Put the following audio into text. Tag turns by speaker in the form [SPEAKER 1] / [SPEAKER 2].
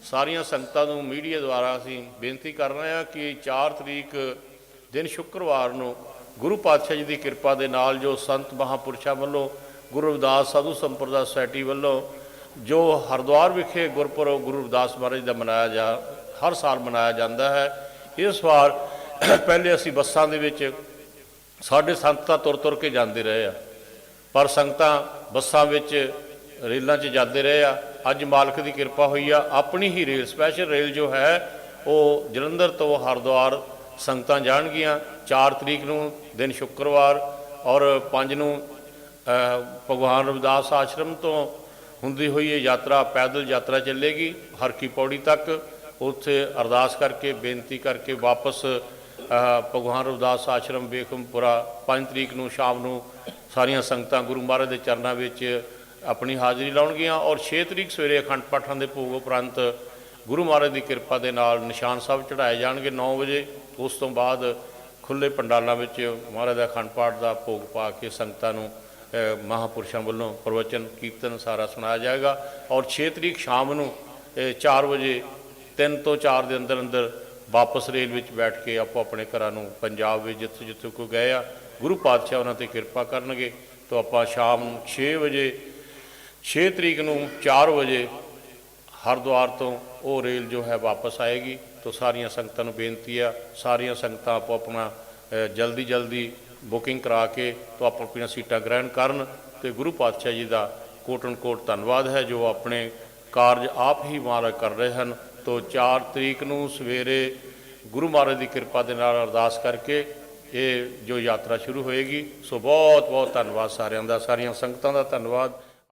[SPEAKER 1] ਸਾਰੀਆਂ ਸੰਗਤਾਂ ਨੂੰ ਮੀਡੀਆ ਦੁਆਰਾ ਅਸੀਂ ਬੇਨਤੀ ਕਰ ਰਹੇ ਹਾਂ ਕਿ 4 ਤਰੀਕ ਦਿਨ ਸ਼ੁੱਕਰਵਾਰ ਨੂੰ ਗੁਰੂ ਪਾਤਸ਼ਾਹ ਜੀ ਦੀ ਕਿਰਪਾ ਦੇ ਨਾਲ ਜੋ ਸੰਤ ਮਹਾਪੁਰਸ਼ਾਂ ਵੱਲੋਂ ਗੁਰੂ ਰਵਿਦਾਸ ਸਾਧੂ ਸੰਪਰਦਾ ਸੁਸਾਇਟੀ ਵੱਲੋਂ ਜੋ ਹਰਿਦੁਆਰ ਵਿਖੇ ਗੁਰਪੁਰਬ ਗੁਰੂ ਰਵਿਦਾਸ ਮਹਾਰਾਜ ਦਾ ਮਨਾਇਆ ਜਾ, ਹਰ ਸਾਲ ਮਨਾਇਆ ਜਾਂਦਾ ਹੈ, ਇਸ ਵਾਰ ਪਹਿਲੇ ਅਸੀਂ ਬੱਸਾਂ ਦੇ ਵਿੱਚ ਸਾਡੇ ਸੰਗਤਾਂ ਤੁਰ ਤੁਰ ਕੇ ਜਾਂਦੇ ਰਹੇ ਆ, ਪਰ ਸੰਗਤਾਂ ਬੱਸਾਂ ਵਿੱਚ ਰੇਲਾਂ 'ਚ ਜਾਂਦੇ ਰਹੇ ਆ ਅੱਜ ਮਾਲਕ ਦੀ ਕਿਰਪਾ ਹੋਈ ਆ। ਆਪਣੀ ਹੀ ਰੇਲ ਸਪੈਸ਼ਲ ਰੇਲ ਜੋ ਹੈ, ਉਹ ਜਲੰਧਰ ਤੋਂ ਹਰਿਦੁਆਰ ਸੰਗਤਾਂ ਜਾਣਗੀਆਂ। 4 ਤਰੀਕ ਨੂੰ ਦਿਨ ਸ਼ੁੱਕਰਵਾਰ ਔਰ 5 ਨੂੰ ਭਗਵਾਨ ਰਵਿਦਾਸ ਆਸ਼ਰਮ ਤੋਂ ਹੁੰਦੀ ਹੋਈ ਇਹ ਯਾਤਰਾ, ਪੈਦਲ ਯਾਤਰਾ ਚੱਲੇਗੀ ਹਰਕੀ ਪੌੜੀ ਤੱਕ। ਉੱਥੇ ਅਰਦਾਸ ਕਰਕੇ, ਬੇਨਤੀ ਕਰਕੇ ਵਾਪਸ ਭਗਵਾਨ ਰਵਿਦਾਸ ਆਸ਼ਰਮ ਬੇਖਮਪੁਰਾ 5 ਤਰੀਕ ਨੂੰ ਸ਼ਾਮ ਨੂੰ ਸਾਰੀਆਂ ਸੰਗਤਾਂ ਗੁਰੂ ਮਹਾਰਾਜ ਦੇ ਚਰਨਾਂ ਵਿੱਚ ਆਪਣੀ ਹਾਜ਼ਰੀ ਲਾਉਣਗੀਆਂ ਔਰ 6 ਤਰੀਕ ਸਵੇਰੇ ਅਖੰਡ ਪਾਠਾਂ ਦੇ ਭੋਗ ਉਪਰੰਤ ਗੁਰੂ ਮਹਾਰਾਜ ਦੀ ਕਿਰਪਾ ਦੇ ਨਾਲ ਨਿਸ਼ਾਨ ਸਾਹਿਬ ਚੜਾਏ ਜਾਣਗੇ। 9 ਵਜੇ ਉਸ ਤੋਂ ਬਾਅਦ ਖੁੱਲੇ ਪੰਡਾਲਾਂ ਵਿੱਚ ਮਹਾਰਾਜ ਦਾ ਅਖੰਡ ਪਾਠ ਦਾ ਭੋਗ ਪਾ ਕੇ ਸੰਗਤਾਂ ਨੂੰ ਅ, ਮਹਾਪੁਰਸ਼ਾਂ ਵੱਲੋਂ ਪ੍ਰਵਚਨ ਕੀਰਤਨ ਸਾਰਾ ਸੁਣਾਇਆ ਜਾਏਗਾ ਔਰ 6 ਤਰੀਕ ਸ਼ਾਮ ਨੂੰ 4 ਵਜੇ 3 ਤੋਂ 4 ਦੇ ਅੰਦਰ ਅੰਦਰ ਵਾਪਸ ਰੇਲ ਵਿੱਚ ਬੈਠ ਕੇ ਆਪੋ ਆਪਣੇ ਘਰਾਂ ਨੂੰ ਪੰਜਾਬ ਵਿੱਚ ਜਿੱਥੇ ਜਿੱਥੇ ਕੋ ਗਏ ਆ ਗੁਰੂ ਪਾਤਸ਼ਾਹ ਉਹਨਾਂ ਤੇ ਕਿਰਪਾ ਕਰਨਗੇ। ਤਾਂ ਆਪਾਂ ਸ਼ਾਮ ਨੂੰ 6 ਵਜੇ 6 ਤਰੀਕ ਨੂੰ 4 ਵਜੇ ਹਰਿਦੁਆਰ ਤੋਂ ਉਹ ਰੇਲ ਜੋ ਹੈ ਵਾਪਸ ਆਏਗੀ ਤਾਂ ਸਾਰੀਆਂ ਸੰਗਤਾਂ ਨੂੰ ਬੇਨਤੀ ਆ, ਸਾਰੀਆਂ ਸੰਗਤਾਂ ਆਪੋ ਆਪਣਾ ਜਲਦੀ ਜਲਦੀ ਬੁਕਿੰਗ ਕਰਾ ਕੇ ਤੋਂ ਆਪੋ ਆਪਣੀਆਂ ਸੀਟਾਂ ਗ੍ਰਹਿਣ ਕਰਨ ਤੇ ਗੁਰੂ ਪਾਤਸ਼ਾਹ ਜੀ ਦਾ ਕੋਟਨ ਕੋਟ ਧੰਨਵਾਦ ਹੈ ਜੋ ਆਪਣੇ ਕਾਰਜ ਆਪ ਹੀ ਮਹਾਰਾਜ ਕਰ ਰਹੇ ਹਨ। ਤੋਂ 4 ਤਰੀਕ ਨੂੰ ਸਵੇਰੇ ਗੁਰੂ ਮਹਾਰਾਜ ਦੀ ਕਿਰਪਾ ਦੇ ਨਾਲ ਅਰਦਾਸ ਕਰਕੇ ਇਹ ਜੋ ਯਾਤਰਾ ਸ਼ੁਰੂ ਹੋਏਗੀ, ਸੋ ਬਹੁਤ ਬਹੁਤ ਧੰਨਵਾਦ ਸਾਰਿਆਂ ਦਾ, ਸਾਰੀਆਂ ਸੰਗਤਾਂ ਦਾ ਧੰਨਵਾਦ।